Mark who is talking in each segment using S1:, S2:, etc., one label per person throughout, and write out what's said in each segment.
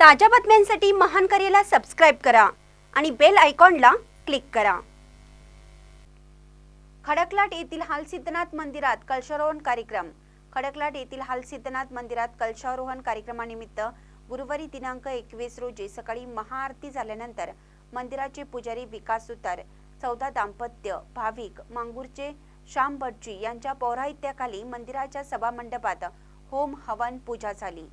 S1: ताज्या बातम्यांसाठी महान करेला सबस्क्राईब करा आणि बेल आयकॉनला क्लिक करा. खडकलाट येथील हालसिद्धनाथ मंदिरात कलशारोहण कार्यक्रम. खडकलाट येथील हालसिद्धनाथ मंदिरात कलशारोहण कार्यक्रमानिमित्त गुरुवारी दिनांक एकवीस रोजी सकाळी महाआरती झाल्यानंतर मंदिराचे पुजारी विकास सुतार चौदा दाम्पत्य भाविक मांगूरचे श्याम भटजी यांच्या पौराहित्याखाली मंदिराच्या सभामंडपात होम हवन पूजा झाली.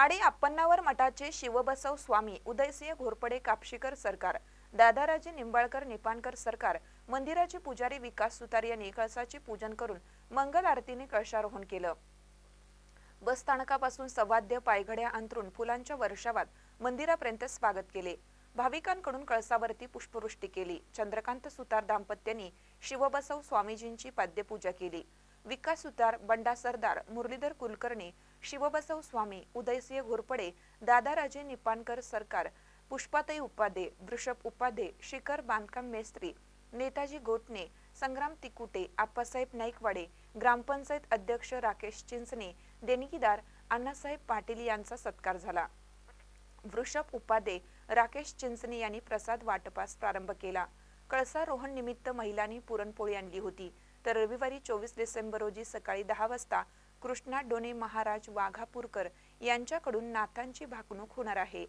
S2: आडे अप्पन्नावर मठाचे शिवबसव स्वामी उदयसिंह घोरपडे कापशीकर सरकार दादाराजे निंबाळकर निपाणकर सरकार मंदिराचे पुजारी विकास सुतार यांनी कळसाचे पूजन करून मंगल आरतीने कळशारोहण केलं. बस स्थानकापासून सवाद्य पायघड्या अंतरून फुलांच्या वर्षावात मंदिरापर्यंत स्वागत केले. भाविकांकडून कळसावरती पुष्पवृष्टी केली. चंद्रकांत सुतार दाम्पत्यांनी शिवबसव स्वामीजींची पाद्यपूजा केली. विकास सुतार बंडा सरदार मुरलीधर कुलकर्णी शिवबसव स्वामी उदयसिंह घोरपडे दादाराजे निपाणकर सरकार पुष्पाताई उपाध्ये वृषभ उपाध्ये शिखर बांधकाम मेस्त्री नेताजी गोटणे संग्राम तिकुटे आप्पासाहेब नाईकवाडे ग्रामपंचायत अध्यक्ष राकेश चिंचणे देणगीदार अण्णासाहेब पाटील यांचा सत्कार झाला. वृषभ उपाध्ये राकेश चिंचणे यांनी प्रसाद वाटपास प्रारंभ केला. कळसारोहण निमित्त महिलांनी पुरणपोळी आणली होती. तर रविवारी चोवीस डिसेंबर रोजी सकाळी दहा वाजता कृष्णा डोने महाराज वाघापूरकर यांच्याकडून नाथांची भाकणूक होणार आहे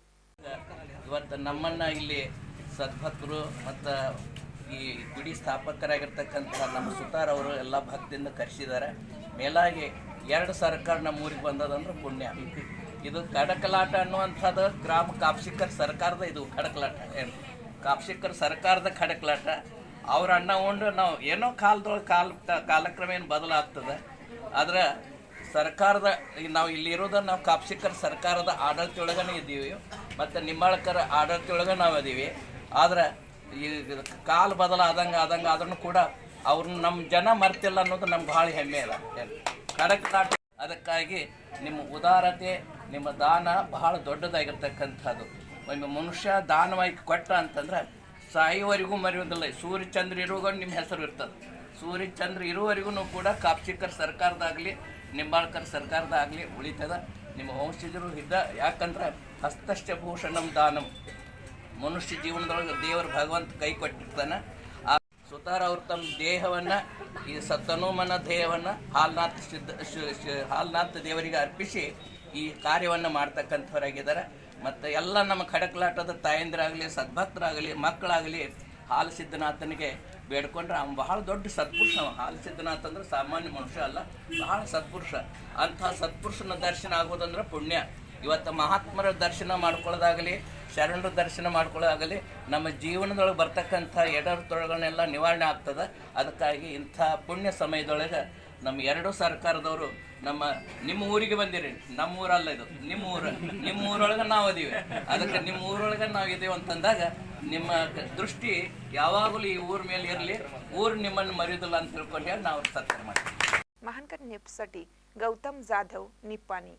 S3: ಇವತ್ತು ನಮ್ಮನ್ನು ಇಲ್ಲಿ ಸದ್ಭಕ್ತರು ಮತ್ತು ಈ ಗುಡಿ ಸ್ಥಾಪಕರಾಗಿರ್ತಕ್ಕಂಥ ನಮ್ಮ ಸುತಾರ್ ಅವರು ಎಲ್ಲ ಭಕ್ತಿಯಿಂದ ಕರೆಸಿದ್ದಾರೆ ಮೇಲಾಗಿ ಎರಡು ಸರ್ಕಾರ ನಮ್ಮ ಊರಿಗೆ ಬಂದದಂದ್ರೆ ಪುಣ್ಯ ಇದು ಕಡಕಲಾಟ ಅನ್ನುವಂಥದ್ದು ಗ್ರಾಮ ಕಾಪ್ಸಿಕರ್ ಸರ್ಕಾರದ ಇದು ಕಡಕಲಾಟ ಏನು ಕಾಪ್ಸಿಕರ್ ಸರ್ಕಾರದ ಕಡಕಲಾಟ ಅವ್ರ ಅಣ್ಣ ಉಂಡು ನಾವು ಏನೋ ಕಾಲದೊಳಗೆ ಕಾಲ ಕಾಲಕ್ರಮ ಏನು ಬದಲಾಗ್ತದೆ. ಆದ್ರೆ ಸರ್ಕಾರದ ನಾವು ಇಲ್ಲಿರೋದ ನಾವು ಕಾಪ್ಸಿಕರ್ ಸರ್ಕಾರದ ಆಡಳಿತೊಳಗನೇ ಇದ್ದೀವಿ. ಮತ್ತು ನಿಂಬಾಳ್ಕರ ಆಡಳಿತೊಳಗೆ ನಾವು ಅದೀವಿ ಆದ್ರೆ ಈ ಕಾಲ ಬದಲಾದಂಗೆ ಆದಂಗೆ ಆದ್ರೂ ಕೂಡ ಅವ್ರನ್ನ ನಮ್ಮ ಜನ ಮರ್ತಿಲ್ಲ ಅನ್ನೋದು ನಮ್ಗೆ ಭಾಳ ಹೆಮ್ಮೆ ಅದ. ನಾಟ ಅದಕ್ಕಾಗಿ ನಿಮ್ಮ ಉದಾರತೆ, ನಿಮ್ಮ ದಾನ ಬಹಳ ದೊಡ್ಡದಾಗಿರ್ತಕ್ಕಂಥದ್ದು. ಒಮ್ಮೆ ಮನುಷ್ಯ ದಾನವಾಗಿ ಕೊಟ್ಟ ಅಂತಂದ್ರೆ ಮರೆಯೋದಿಲ್ಲ ಸೂರ್ಯ ಚಂದ್ರ ಇರುವಾಗ ನಿಮ್ಮ ಹೆಸರು ಇರ್ತದೆ. ಸೂರ್ಯ ಚಂದ್ರ ಇರುವವರೆಗೂ ಕೂಡ ಕಾಪ್ಸಿಕರ್ ಸರ್ಕಾರದಾಗಲಿ ನಿಂಬಾಳ್ಕರ್ ಸರ್ಕಾರದಾಗಲಿ ಉಳಿತದ. ನಿಮ್ಮ ವಂಶಜರು ಇದ್ದ, ಯಾಕಂದ್ರೆ ಹಸ್ತಶ್ಚ ಭೂಷಣಂ ದಾನಂ. ಮನುಷ್ಯ ಜೀವನದೊಳಗೆ ದೇವರು ಭಗವಂತ ಕೈ ಕೊಟ್ಟಿರ್ತಾನೆ. ಆ ಸುತಾರ ಅವ್ರು ತಮ್ಮ ದೇಹವನ್ನು, ಈ ಸತ್ತನೋಮನ ದೇಹವನ್ನು ಹಾಲ್ನಾಥ್ ಸಿದ್ಧ ಹಾಲ್ನಾಥ್ ದೇವರಿಗೆ ಅರ್ಪಿಸಿ ಈ ಕಾರ್ಯವನ್ನು ಮಾಡ್ತಕ್ಕಂಥವರಾಗಿದ್ದಾರೆ. ಮತ್ತು ಎಲ್ಲ ನಮ್ಮ ಖಡಕ್ಲಾಟದ ತಾಯಂದಿರಾಗಲಿ, ಸದ್ಭಕ್ತರಾಗಲಿ, ಮಕ್ಕಳಾಗಲಿ, ಹಾಲು ಸಿದ್ಧನಾಥನಿಗೆ ಬೇಡ್ಕೊಂಡ್ರೆ ಅವ್ನು ಬಹಳ ದೊಡ್ಡ ಸತ್ಪುರುಷ ಅವ ಹಾಲು ಸಿದ್ಧನಾಥ ಅಂದ್ರೆ ಸಾಮಾನ್ಯ ಮನುಷ್ಯ ಅಲ್ಲ, ಬಹಳ ಸತ್ಪುರುಷ ಅಂಥ ಸತ್ಪುರುಷನ ದರ್ಶನ ಆಗೋದಂದ್ರೆ ಪುಣ್ಯ. ಇವತ್ತು ಮಹಾತ್ಮರ ದರ್ಶನ ಮಾಡ್ಕೊಳ್ಳೋದಾಗಲಿ, ಶರಣರ ದರ್ಶನ ಮಾಡ್ಕೊಳ್ಳೋದಾಗಲಿ, ನಮ್ಮ ಜೀವನದೊಳಗೆ ಬರ್ತಕ್ಕಂಥ ಎಡರ್ತೊಳಗಳನ್ನೆಲ್ಲ ನಿವಾರಣೆ ಆಗ್ತದೆ. ಅದಕ್ಕಾಗಿ ಇಂಥ ಪುಣ್ಯ ಸಮಯದೊಳಗೆ ನಮ್ಮ ಎರಡು ಸರ್ಕಾರದವರು ನಮ್ಮ, ನಿಮ್ಮ ಊರಿಗೆ ಬಂದಿರಿ. ನಮ್ಮ ಊರಲ್ಲ ಇದು. ನಿಮ್ಮ ಊರ ನಿಮ್ಮ ಊರೊಳಗೆ ನಾವು ಅದೀವಿ ಅದಕ್ಕೆ ನಿಮ್ಮ ಊರೊಳಗೆ ನಾವು ಇದೀವಿ ಅಂತಂದಾಗ ನಿಮ್ಮ ದೃಷ್ಟಿ ಯಾವಾಗಲೂ ಈ ಊರ ಮೇಲೆ ಇರಲಿ. ಊರು ನಿಮ್ಮನ್ನು ಮರೆಯೋದಿಲ್ಲ ಅಂತ ತಿಳ್ಕೊಂಡು ಹೇಳಿ ನಾವು ಸತ್ಕಾರ ಮಾಡ್ತೀವಿ.
S2: ಮಹಾನ್ಕರ್ ನಿಪ್ಸಟಿ ಗೌತಮ್ ಜಾಧವ್ ನಿಪ್ಪಾನಿ